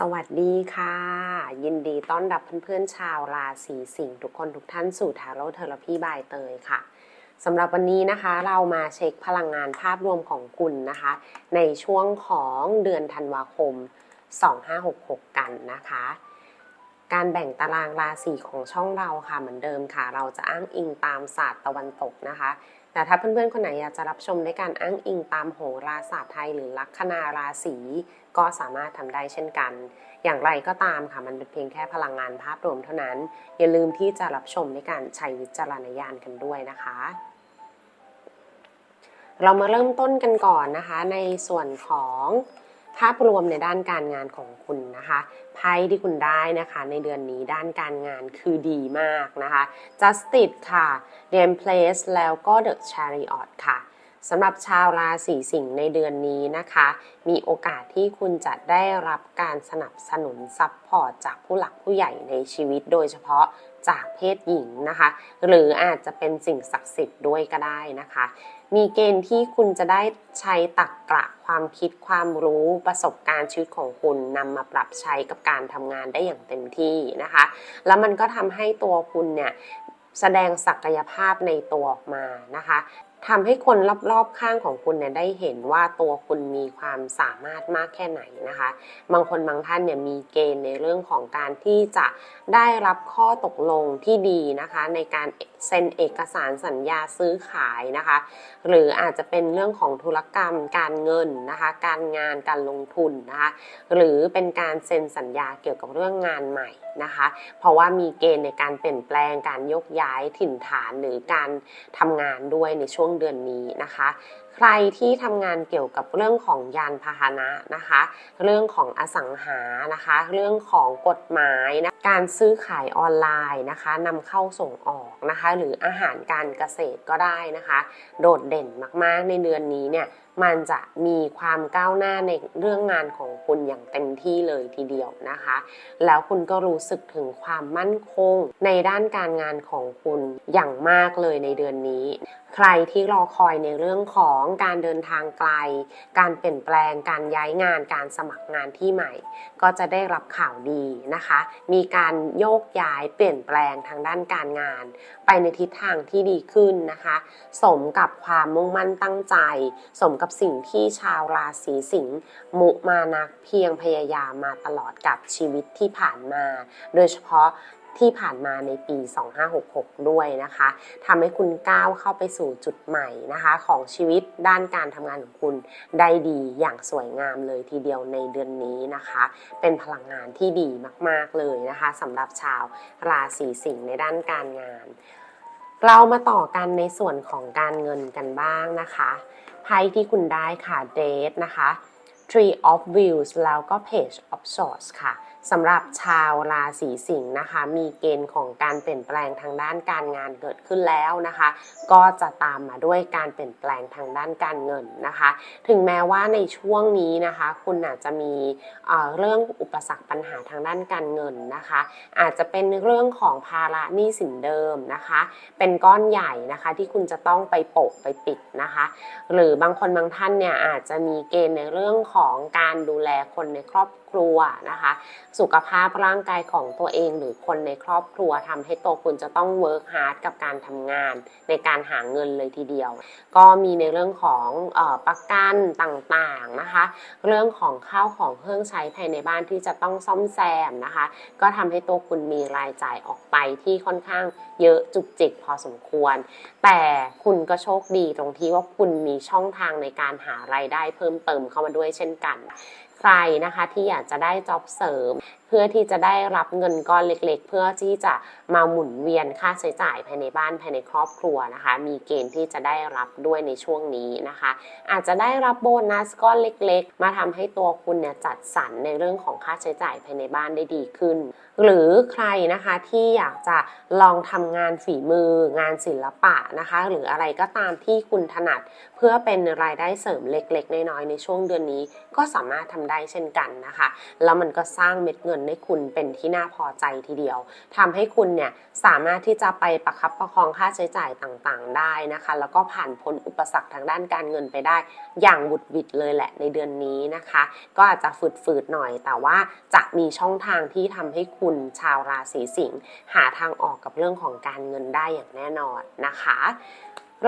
สวัสดีค่ะ ยินดีต้อนรับเพื่อนๆชาวราศีสิงห์ทุกคนทุกท่านสู่ทาโร่เทอราพีบายเตยค่ะสำหรับวันนี้นะคะเรามาเช็คพลังงานภาพรวมของคุณนะคะ ในช่วงของเดือนธันวาคม 2566 กันนะคะ การแบ่งตารางราศีของช่องเราค่ะเหมือนเดิมค่ะ เราจะอ้างอิงตามศาสตร์ตะวันตกนะคะ แต่ถ้าเพื่อนๆคนไหนอยากจะรับชมด้วยการอ้างอิงตามโหราศาสตร์ไทยหรือลัคนาราศีก็สามารถทำได้เช่นกัน อย่างไรก็ตามค่ะมันเป็นเพียงแค่พลังงานภาพรวมเท่านั้น อย่าลืมที่จะรับชมด้วยการใช้วิจารณญาณกันด้วยนะคะเรามาเริ่มต้นกันก่อนนะคะในส่วนของ ภาพรวมในด้านการงานของคุณนะคะไพ่ที่คุณได้นะคะ ในเดือนนี้ด้านการงานคือดีมากนะคะ Justice ค่ะ d a m Place แล้วก็ The Chariot ค่ะสำหรับชาวราศีสิงห์ในเดือนนี้นะคะ มีโอกาสที่คุณจะได้รับการสนับสนุนซัพพอร์ตจากผู้หลักผู้ใหญ่ในชีวิตโดยเฉพาะ จากเพศหญิงนะคะ หรืออาจจะเป็นสิ่งศักดิ์สิทธิ์ด้วยก็ได้นะคะ มีเกณฑ์ที่คุณจะได้ใช้ตักกะความคิดความรู้ประสบการณ์ชีวิตของคุณนำมาปรับใช้กับการทำงานได้อย่างเต็มที่นะคะ แล้วมันก็ทำให้ตัวคุณเนี่ยแสดงศักยภาพในตัวออกมานะคะ ทำให้คนรอบๆข้างของคุณเนี่ยได้เห็นว่าตัวคุณมีความสามารถมากแค่ไหนนะคะ บางคนบางท่านเนี่ยมีเกณฑ์ในเรื่องของการที่จะได้รับข้อตกลงที่ดีนะคะ ในการเซ็นเอกสารสัญญาซื้อขายนะคะ หรืออาจจะเป็นเรื่องของธุรกรรม การเงินนะคะ การงานการลงทุนนะคะหรือเป็นการเซ็นสัญญาเกี่ยวกับเรื่องงานใหม่นะคะ เพราะว่ามีเกณฑ์ในการเปลี่ยนแปลงการยกย้ายถิ่นฐานหรือการทำงานด้วยในช่วงเดือนนี้นะคะ ใครที่ทำงานเกี่ยวกับเรื่องของยานพาหนะนะคะ เรื่องของอสังหานะคะ เรื่องของกฎหมายนะการซื้อขายออนไลน์นะคะนำเข้าส่งออกนะคะ หรืออาหารการเกษตรก็ได้นะคะ โดดเด่นมากๆในเดือนนี้เนี่ยมันจะมีความก้าวหน้าในเรื่องงานของคุณอย่างเต็มที่เลยทีเดียวนะคะ แล้วคุณก็รู้สึกถึงความมั่นคงในด้านการงานของคุณอย่างมากเลยในเดือนนี้ ใครที่รอคอยในเรื่องของการเดินทางไกล การเปลี่ยนแปลง การย้ายงาน การสมัครงานที่ใหม่ ก็จะได้รับข่าวดีนะคะ มีการโยกย้ายเปลี่ยนแปลงทางด้านการงาน ไปในทิศทางที่ดีขึ้นนะคะ สมกับความมุ่งมั่นตั้งใจ สมกับสิ่งที่ชาวราศีสิงห์มุมานักเพียงพยายามมาตลอดกับชีวิตที่ผ่านมา โดยเฉพาะ ที่ผ่านมาในปี 2566 ด้วยนะคะทำให้คุณก้าวเข้าไปสู่จุดใหม่นะคะ ของชีวิตด้านการทำงานของคุณได้ดีอย่างสวยงามเลยทีเดียวในเดือนนี้นะคะ เป็นพลังงานที่ดีมาก ๆ เลยนะคะสำหรับชาวราศีสิงห์ในด้านการงาน เรามาต่อกันในส่วนของการเงินกันบ้างนะคะไพ่ที่คุณได้ค่ะ Date นะคะ Tree of Wheels แล้วก็ Page of Swords ค่ะ สำหรับชาวราศีสิงห์นะคะ มีเกณฑ์ของการเปลี่ยนแปลงทางด้านการงานเกิดขึ้นแล้วนะคะ ก็จะตามมาด้วยการเปลี่ยนแปลงทางด้านการเงินนะคะ ถึงแม้ว่าในช่วงนี้นะคะ คุณอาจจะมีเเรื่องอุปสรรคปัญหาทางด้านการเงินนะคะ อาจจะเป็นเรื่องของภาระหนี้สินเดิมนะคะ เป็นก้อนใหญ่นะคะที่คุณจะต้องไปโปกไปปิดนะคะ หรือบางคนบางท่านเนี่ยอาจจะมีเกณฑ์ในเรื่องของการดูแลคนในครอบครัว นะคะ สุขภาพร่างกายของตัวเองหรือคนในครอบครัวทำให้ตัวคุณจะต้องเวิร์กฮาร์ดกับการทำงาน ในการหาเงินเลยทีเดียว ก็มีในเรื่องของออประกันต่างๆนะคะ เรื่องของข้าวของเครื่องใช้ภายในบ้านที่จะต้องซ่อมแซมนะคะ ก็ทำให้ตัวคุณมีรายจ่ายออกไปที่ค่อนข้างเยอะจุกจิกพอสมควร แต่คุณก็โชคดีตรงที่ว่าคุณมีช่องทางในการหารายได้เพิ่มเติมเข้ามาด้วยเช่นกันใครนะคะที่อยากจะได้จ็อบเสริม พื่อที่จะได้รับเงินก้อนเล็ก ๆ เพื่อที่จะมาหมุนเวียนค่าใช้จ่ายภายในบ้านภายในครอบครัวนะคะ มีเกณฑ์ที่จะได้รับด้วยในช่วงนี้นะคะ อาจจะได้รับโบนัสก้อนเล็ก ๆ มาทำให้ตัวคุณเนี่ยจัดสรรในเรื่องของค่าใช้จ่ายภายในบ้านได้ดีขึ้น หรือใครนะคะที่อยากจะลองทำงานฝีมืองานศิลปะนะคะ หรืออะไรก็ตามที่คุณถนัดเพื่อเป็นรายได้เสริมเล็ก ๆ น้อยๆในช่วงเดือนนี้ ก็สามารถทำได้เช่นกันนะคะ แล้วมันก็สร้างเม็ดเงินให้คุณเป็นที่น่าพอใจทีเดียวทำให้คุณเนี่ยสามารถที่จะไปประคับประคองค่าใช้จ่ายต่างๆ ได้นะคะ แล้วก็ผ่านพ้นอุปสรรคทางด้านการเงินไปได้ อย่างบุดหวิดเลยแหละในเดือนนี้นะคะ ก็อาจจะฝืดๆหน่อย แต่ว่าจะมีช่องทางที่ทำให้คุณชาวราศีสิงห์หาทางออกกับเรื่องของการเงินได้อย่างแน่นอนนะคะ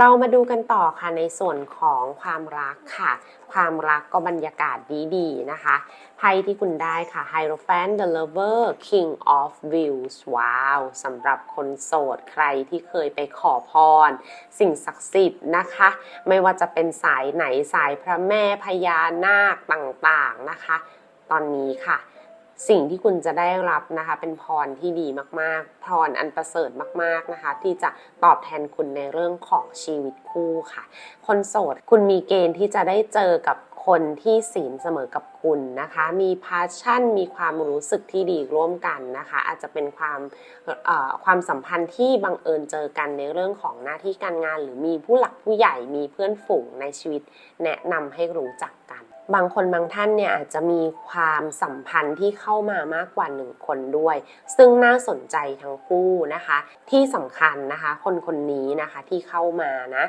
เรามาดูกันต่อค่ะในส่วนของความรักค่ะ ความรักก็บรรยากาศดีๆนะคะไพ่ที่คุณได้ค่ะ Hierophant the Lover King of Views ว้าวสำหรับคนโสดใครที่เคยไปขอพร สิ่งศักดิ์สิทธิ์นะคะ ไม่ว่าจะเป็นสายไหนสายพระแม่พญานาคต่างๆนะคะ ตอนนี้ค่ะ สิ่งที่คุณจะได้รับนะคะ เป็นพรที่ดีมากๆ พรอันประเสริฐมากๆนะคะ ที่จะตอบแทนคุณในเรื่องของชีวิตคู่ค่ะ คนโสดคุณมีเกณฑ์ที่จะได้เจอกับคนที่ศีลเสมอกับคุณนะคะ มีพาชั่น มีความรู้สึกที่ดีร่วมกันนะคะ อาจจะเป็นความความสัมพันธ์ที่บังเอิญเจอกันในเรื่องของหน้าที่การงาน หรือมีผู้หลักผู้ใหญ่มีเพื่อนฝูงในชีวิต แนะนำให้รู้จักกัน บางคนบางท่านเนี่ยอาจจะมีความสัมพันธ์ที่เข้ามามากกว่าหนึ่งคนด้วย ซึ่งน่าสนใจทั้งคู่นะคะ ที่สำคัญนะคะ คนคนนี้นะคะที่เข้ามานะ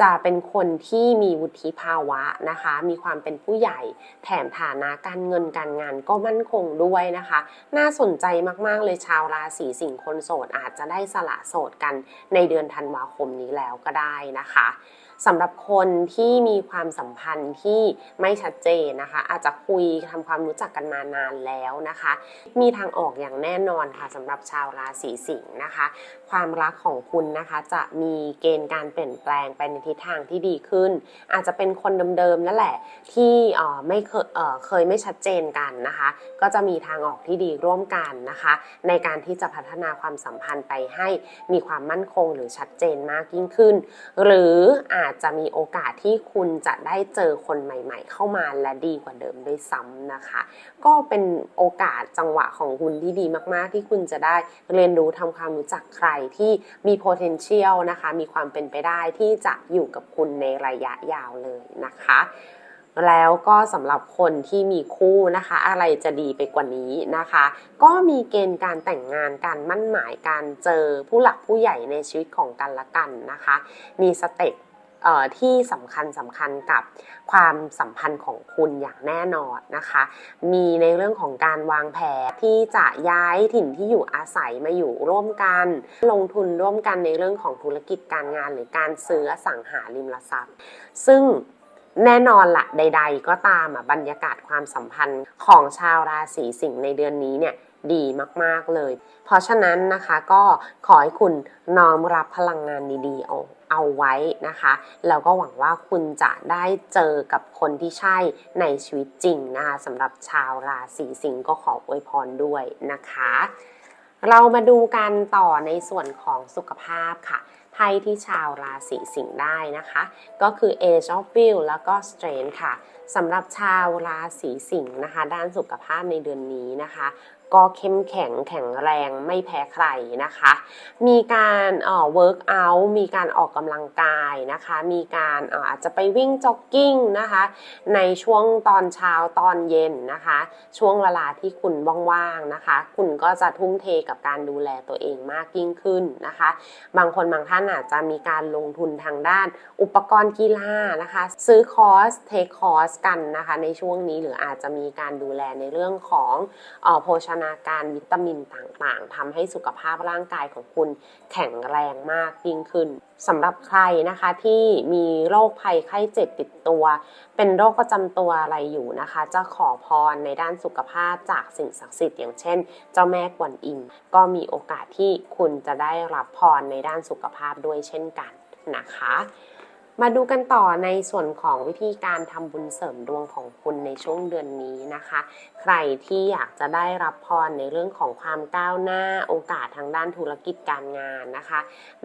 จะเป็นคนที่มีวุฒิภาวะนะคะ มีความเป็นผู้ใหญ่ แถมฐานะการเงินการงานก็มั่นคงด้วยนะคะ น่าสนใจมากๆเลยชาวราศีสิงห์คนโสดอาจจะได้สละโสดกันในเดือนธันวาคมนี้แล้วก็ได้นะคะ สำหรับคนที่มีความสัมพันธ์ที่ไม่ชัดเจนนะคะ อาจจะคุยทำความรู้จักกันมานานแล้วนะคะ มีทางออกอย่างแน่นอนค่ะสำหรับชาวราศีสิงห์นะคะ ความรักของคุณนะคะจะมีเกณฑ์การเปลี่ยนแปลงไปในทิศทางที่ดีขึ้น อาจจะเป็นคนเดิมๆนั่นแหละ ที่อ่อไม่เคยเคยไม่ชัดเจนกันนะคะ ก็จะมีทางออกที่ดีร่วมกันนะคะ ในการที่จะพัฒนาความสัมพันธ์ไปให้มีความมั่นคงหรือชัดเจนมากยิ่งขึ้น หรืออาจจะมีโอกาสที่คุณจะได้เจอคนใหม่ ๆ เข้ามาและดีกว่าเดิมด้วยซ้ำนะคะ ก็เป็นโอกาสจังหวะของคุณที่ดีมากๆ ที่คุณจะได้เรียนรู้ทำความรู้จักใครที่มี potential นะคะ มีความเป็นไปได้ที่จะอยู่กับคุณในระยะยาวเลยนะคะแล้วก็สำหรับคนที่มีคู่นะคะ อะไรจะดีไปกว่านี้นะคะ ก็มีเกณฑ์การแต่งงานการมั่นหมายการเจอผู้หลักผู้ใหญ่ในชีวิตของกันและกันนะคะ มีสเต็ป ที่สำคัญสำคัญกับความสัมพันธ์ของคุณอย่างแน่นอนนะคะ มีในเรื่องของการวางแผนที่จะย้ายถิ่นที่อยู่อาศัยมาอยู่ร่วมกัน ลงทุนร่วมกันในเรื่องของธุรกิจการงาน หรือการซื้อสังหาริมทรัพย์ ซึ่งแน่นอนละใด ๆ ก็ตามอะบรรยากาศความสัมพันธ์ของชาวราศีสิงห์ในเดือนนี้เนี่ย ดีมากๆเลย เพราะฉะนั้นนะคะก็ขอให้คุณน้อมรับพลังงานดีๆเอาเอาไว้นะคะ แล้วก็หวังว่าคุณจะได้เจอกับคนที่ใช่ในชีวิตจริงนะคะสำหรับชาวราศีสิงห์ก็ขออวยพรด้วยนะคะ เรามาดูกันต่อในส่วนของสุขภาพค่ะไพ่ที่ชาวราศีสิงห์ได้นะคะ ก็คือ Age of Wheel แล้วก็ Strength ค่ะสำหรับชาวราศีสิงห์นะคะ ด้านสุขภาพในเดือนนี้นะคะ ก็เข้มแข็งแข็งแรงไม่แพ้ใครนะคะ มีการเอ่อ work out มีการออกกำลังกายนะคะ มีการเอ่ออาจจะไปวิ่งจ็อกกิ้งนะคะ ในช่วงตอนเช้าตอนเย็นนะคะ ช่วงเวลาที่คุณว่างๆนะคะ คุณก็จะทุ่มเทกับการดูแลตัวเองมากยิ่งขึ้นนะคะ บางคนบางท่านอาจจะมีการลงทุนทางด้านอุปกรณ์กีฬานะคะ ซื้อคอร์สเทคคอร์สกันนะคะ ในช่วงนี้หรืออาจจะมีการดูแลในเรื่องของเอ่อโภชนาการวิตามินต่างๆทำให้สุขภาพร่างกายของคุณแข็งแรงมากยิ่งขึ้นสำหรับใครนะคะที่มีโรคภัยไข้เจ็บติดตัว เป็นโรคประจำตัวอะไรอยู่นะคะ จะขอพรในด้านสุขภาพจากสิ่งศักดิ์สิทธิ์อย่างเช่น เจ้าแม่กวนอิมก็มีโอกาสที่คุณจะได้รับพรในด้านสุขภาพด้วยเช่นกันนะคะ มาดูกันต่อในส่วนของวิธีการทำบุญเสริมดวงของคุณในช่วงเดือนนี้นะคะ ใครที่อยากจะได้รับพรในเรื่องของความก้าวหน้าโอกาสทางด้านธุรกิจการงานนะคะ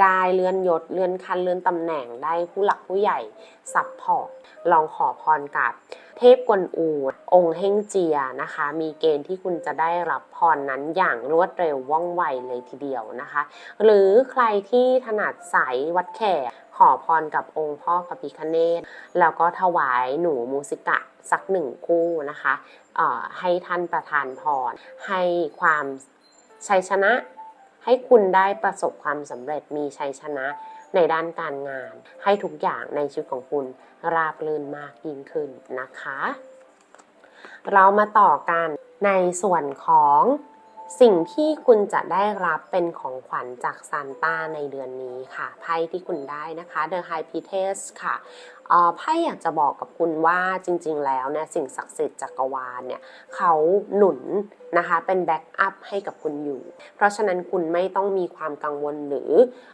ได้เลื่อนยศเลื่อนขั้นเลื่อนตำแหน่งได้ผู้หลักผู้ใหญ่ซัพพอร์ตลองขอพรกับเทพกวนอูองค์เฮงเจียนะคะ มีเกณฑ์ที่คุณจะได้รับพรนั้นอย่างรวดเร็วว่องไวเลยทีเดียวนะคะ หรือใครที่ถนัดสายวัดแขก ขอพรกับองค์พ่อพระพิคเนตแล้วก็ถวายหนูมูสิกะสักหนึ่งคู่นะคะให้ท่านประทานพร ให้ความชัยชนะ ให้คุณได้ประสบความสำเร็จมีชัยชนะในด้านการงาน ให้ทุกอย่างในชีวิตของคุณราบรื่นมากยิ่งขึ้นนะคะ เรามาต่อกันในส่วนของ สิ่งที่คุณจะได้รับเป็นของขวัญจากซานต้าในเดือนนี้ค่ะไพ่ที่คุณได้นะคะ The High Priestess ค่ะไพ่อยากจะบอกกับคุณว่าจริง ๆ แล้วเนี่ยสิ่งศักดิ์สิทธิ์จักรวาลเนี่ยเขาหนุนนะคะเป็นแบ็กอัพให้กับคุณอยู่ เพราะฉะนั้นคุณไม่ต้องมีความกังวลหรือ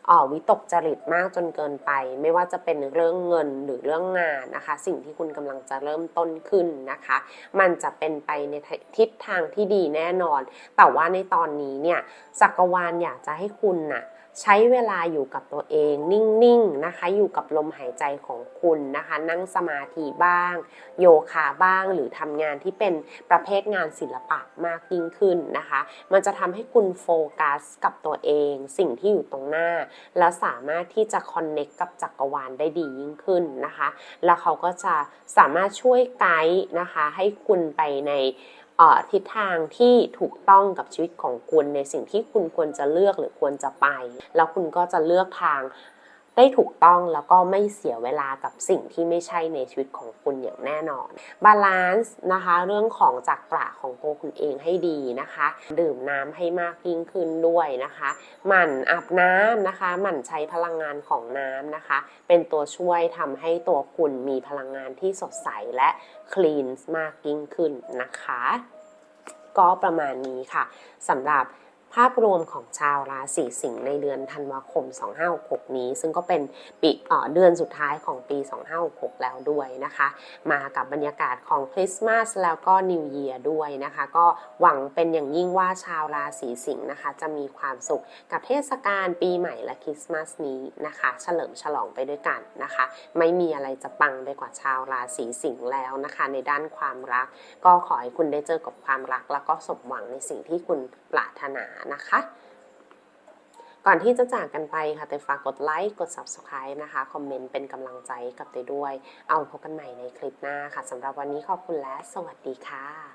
อวิตกจริตมากจนเกินไป ไม่ว่าจะเป็นเรื่องเงินหรือเรื่องงานนะคะ สิ่งที่คุณกำลังจะเริ่มต้นขึ้นนะคะ มันจะเป็นไปในทิศทางที่ดีแน่นอน แต่ว่าในตอนนี้เนี่ยจักรวาลอยากจะให้คุณน่ะ ใช้เวลาอยู่กับตัวเองนิ่งๆนะคะ อยู่กับลมหายใจของคุณนะคะ นั่งสมาธิบ้าง โยคะบ้างหรือทำงานที่เป็นประเภทงานศิลปะมากยิ่งขึ้นนะคะ มันจะทำให้คุณโฟกัสกับตัวเอง สิ่งที่อยู่ตรงหน้า แล้วสามารถที่จะคอนเน็กกับจักรวาลได้ดียิ่งขึ้นนะคะ แล้วเขาก็จะสามารถช่วยไกด์นะคะ ให้คุณไปใน ทิศทางที่ถูกต้องกับชีวิตของคุณในสิ่งที่คุณควรจะเลือกหรือควรจะไป แล้วคุณก็จะเลือกทาง ได้ถูกต้องแล้วก็ไม่เสียเวลากับสิ่งที่ไม่ใช่ในชีวิตของคุณอย่างแน่นอน บาลานซ์นะคะ เรื่องของจักระของตัวคุณเองให้ดีนะคะ ดื่มน้ำให้มากยิ่งขึ้นด้วยนะคะ หมั่นอาบน้ำนะคะ หมั่นใช้พลังงานของน้ำนะคะ เป็นตัวช่วยทำให้ตัวคุณมีพลังงานที่สดใสและคลีนมากยิ่งขึ้นนะคะ ก็ประมาณนี้ค่ะสำหรับ ภาพรวมของชาวราศีสิงห์ในเดือนธันวาคม 2566 นี้ ซึ่งก็เป็นปีเดือนสุดท้ายของปี 2566 แล้วด้วยนะคะ มากับบรรยากาศของคริสต์มาสแล้วก็นิวเยียร์ด้วยนะคะ ก็หวังเป็นอย่างยิ่งว่าชาวราศีสิงห์นะคะ จะมีความสุขกับเทศกาลปีใหม่และคริสต์มาสนี้นะคะ เฉลิมฉลองไปด้วยกันนะคะ ไม่มีอะไรจะปังไปกว่าชาวราศีสิงห์แล้วนะคะ ในด้านความรัก ก็ขอให้คุณได้เจอกับความรัก แล้วก็สมหวังในสิ่งที่คุณปรารถนานะคะ ก่อนที่จะจากกันไปค่ะเตยฝากกดไลค์กด subscribe นะคะ คอมเมนต์เป็นกำลังใจกับเตยด้วย เอาพบกันใหม่ในคลิปหน้าค่ะสำหรับวันนี้ขอบคุณและสวัสดีค่ะ